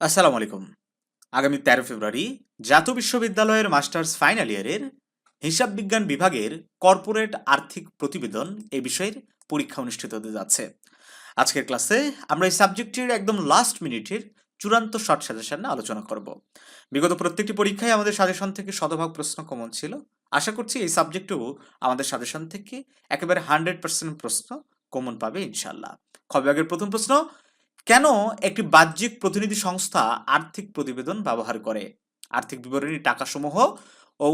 আসসালামু আলাইকুম। আগামী তেরো ফেব্রুয়ারি জাতীয় বিশ্ববিদ্যালয়ের মাস্টার্স ফাইনাল ইয়ারের হিসাব বিজ্ঞান বিভাগের কর্পোরেট আর্থিক প্রতিবেদন এই বিষয়ের পরীক্ষা অনুষ্ঠিত হতে যাচ্ছে। আজকের ক্লাসে আমরা এই সাবজেক্টটির একদম লাস্ট মিনিটের চূড়ান্ত শর্ট সাজেশন আলোচনা করব। বিগত প্রত্যেকটি পরীক্ষায় আমাদের সাজেশন থেকে শতভাগ প্রশ্ন কমন ছিল। আশা করছি এই সাবজেক্টেও আমাদের সাজেশন থেকে একেবারে হান্ড্রেড পার্সেন্ট প্রশ্ন কমন পাবে ইনশাল্লাহ খবিভাগের প্রথম প্রশ্ন? কেন একটি বাহ্যিক প্রতিনিধি সংস্থা আর্থিক প্রতিবেদন ব্যবহার করে? আর্থিক বিবরণী টাকাসমূহ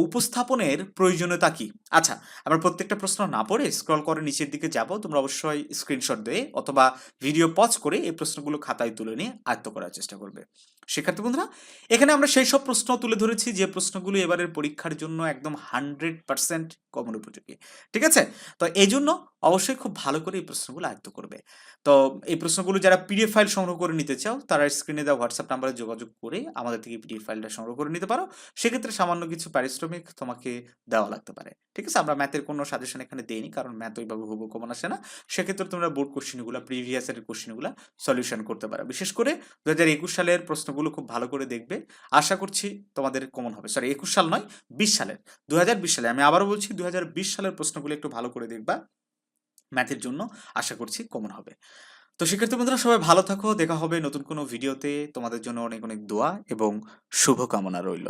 উপস্থাপনের প্রয়োজনীয়তা কি? আচ্ছা আমরা প্রত্যেকটা প্রশ্ন না পড়ে স্ক্রল করে নিচের দিকে যাব, তোমরা অবশ্যই স্ক্রিনশট দিয়ে অথবা ভিডিও পজ করে এই প্রশ্নগুলো খাতায় তুলে নিয়ে আয়ত্ত করার চেষ্টা করবে। শিক্ষার্থী বন্ধুরা, এখানে আমরা সেই সব প্রশ্ন তুলে ধরেছি যে প্রশ্নগুলো এবারের পরীক্ষার জন্য একদম হান্ড্রেড পার্সেন্ট কমন উপযোগী। ঠিক আছে? তো এই জন্য অবশ্যই খুব ভালো করে এই প্রশ্নগুলো আয়ত্ত করবে। তো এই প্রশ্নগুলো যারা পিডিএফ ফাইল সংগ্রহ করে নিতে চাও, তারা স্ক্রিনে দেওয়া হোয়াটসঅ্যাপ নাম্বারে যোগাযোগ করে আমাদের থেকে পিডিএফ ফাইলটা সংগ্রহ করে নিতে পারো। সেক্ষেত্রে সামান্য কিছু পারিশ্রমিক তোমাকে দেওয়া লাগতে পারে। ঠিক আছে? আমরা ম্যাথের কোনো সাজেশন এখানে দেইনি, কারণ ম্যাথ ওইভাবে হুবু কমন আসে না। সেক্ষেত্রে তোমরা বোর্ড কোশ্চেনগুলো প্রিভিয়াস এর কোশ্চেনগুলো সলিউশন করতে পারো। বিশেষ করে দু হাজার একুশ সালের প্রশ্নগুলো খুব ভালো করে দেখবে। আশা করছি তোমাদের কমন হবে। সরি একুশ সাল নয়, বিশ সালের। দু হাজার বিশ সালে। আমি আবারও বলছি দু হাজার বিশ সালের প্রশ্নগুলো একটু ভালো করে দেখবা। ম্যাথের জন্য আশা করছি কমন হবে। তো শিক্ষার্থী বন্ধুরা সবাই ভালো থাকো। দেখা হবে নতুন কোনো ভিডিওতে তোমাদের জন্য অনেক অনেক দোয়া এবং শুভকামনা রইল।